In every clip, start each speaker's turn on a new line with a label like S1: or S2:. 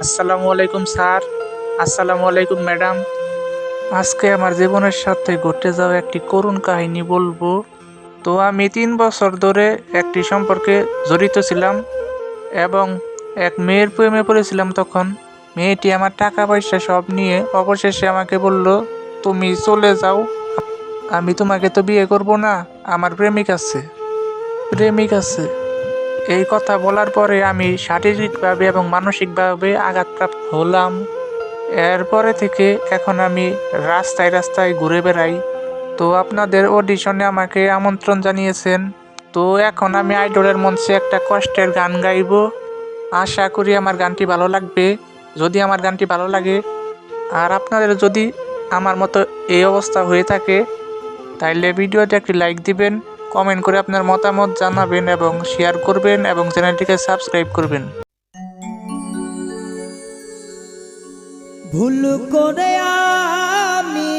S1: আসসালামু আলাইকুম, স্যার। আসসালামু আলাইকুম, ম্যাডাম। আজকে আমার জীবনের সাথে ঘটে যাওয়া একটি করুণ কাহিনী বলব। তো আমি তিন বছর ধরে একটি সম্পর্কে জড়িত ছিলাম এবং এক মেয়ের প্রেমে পড়েছিলাম তখন। মেয়েটি আমার টাকা পয়সা সব নিয়ে অবশেষে আমাকে বলল, তুমি চলে যাও। আমি তোমাকে তো বিয়ে করব না। আমার প্রেমিক আছে। প্রেমিক আছে। এই কথা বলার পরে আমি শারীরিকভাবে এবং মানসিকভাবে আঘাতপ্রাপ্ত হলাম। এরপরে থেকে এখন আমি রাস্তায় রাস্তায় ঘুরে বেড়াই। তো আপনাদের অডিশনে আমাকে আমন্ত্রণ জানিয়েছেন। তো এখন আমি আইডলের মঞ্চে একটা কষ্টের গান গাইব। আশা করি আমার গানটি ভালো লাগবে। যদি আমার গানটি ভালো লাগে, আর আপনাদের যদি আমার মতো এই অবস্থা হয়ে থাকে, তাইলে ভিডিওতে একটি লাইক দিবেন। কমেন্ট করে আপনার মতামত জানাবেন এবং শেয়ার করবেন এবং চ্যানেলটিকে সাবস্ক্রাইব করবেন।
S2: ভুল করে আমি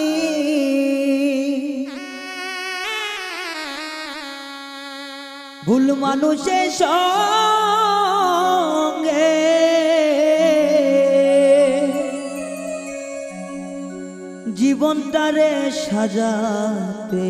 S2: ভুল মানুষের সঙ্গে জীবনটারে সাজাতে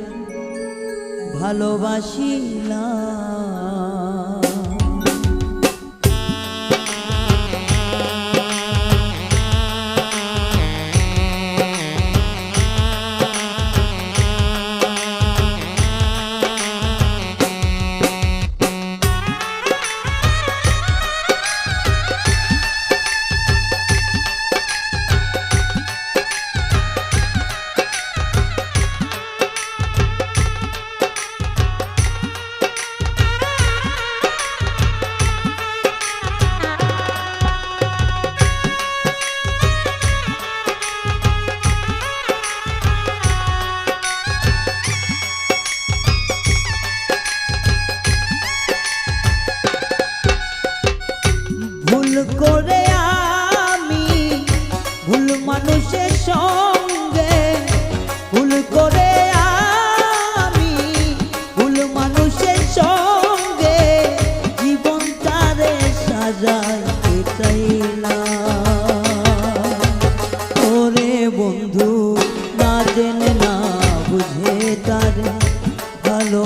S2: ভালোবাসিলাম।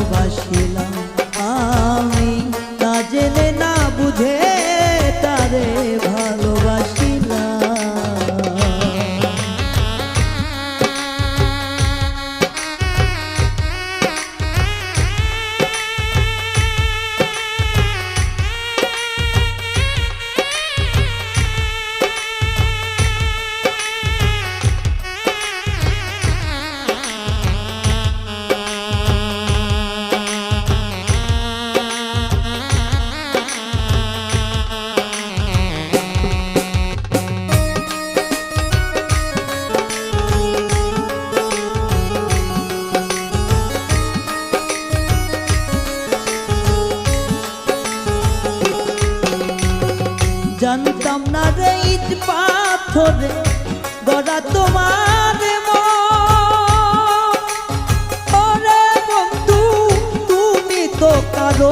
S2: ভালোবাসিলাম। জানতাম না রে ইট পাথরে গড়া তোমার। ওরে বন্ধু তুমি তো কারও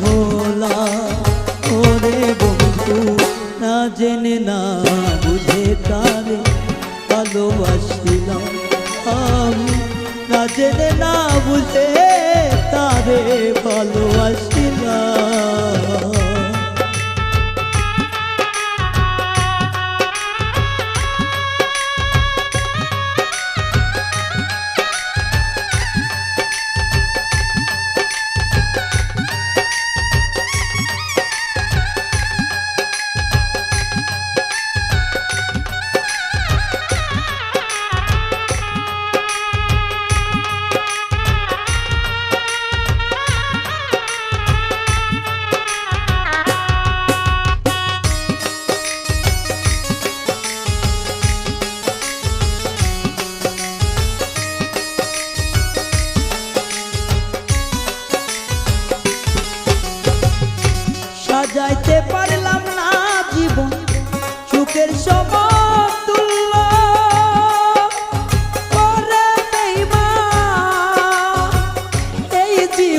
S2: ভোলা ওরে বন্ধু না জেনে না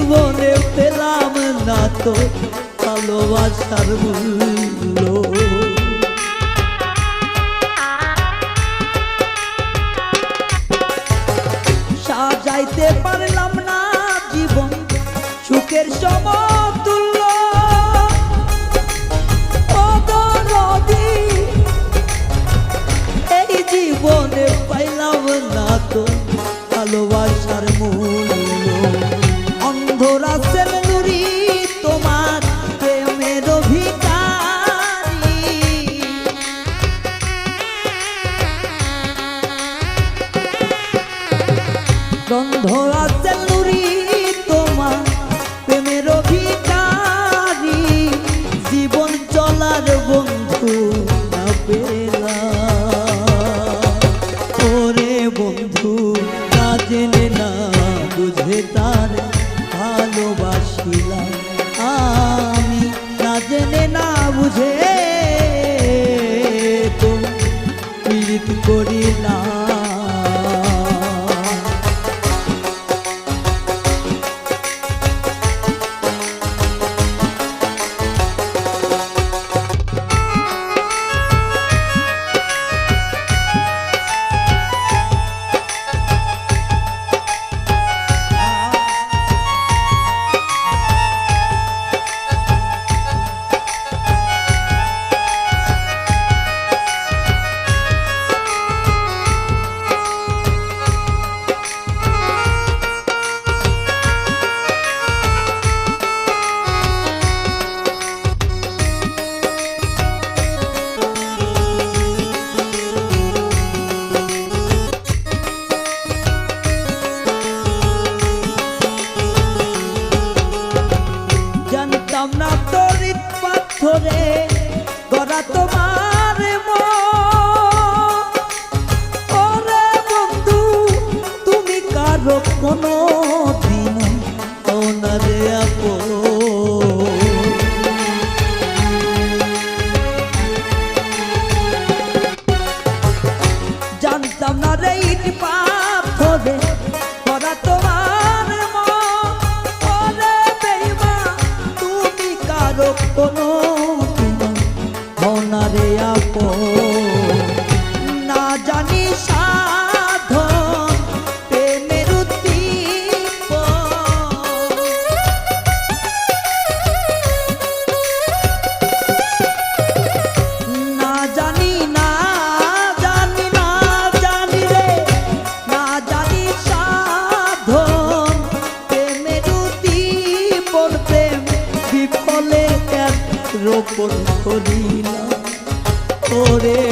S2: জীবনে পেলাম না তো ভালোবাসার মূল্য। সাজাইতে পারলাম না জীবন, সুখের সমতুল্য। এই জীবনে পাইলাম না তো ভালোবাসা I'm not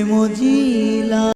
S2: প্রেম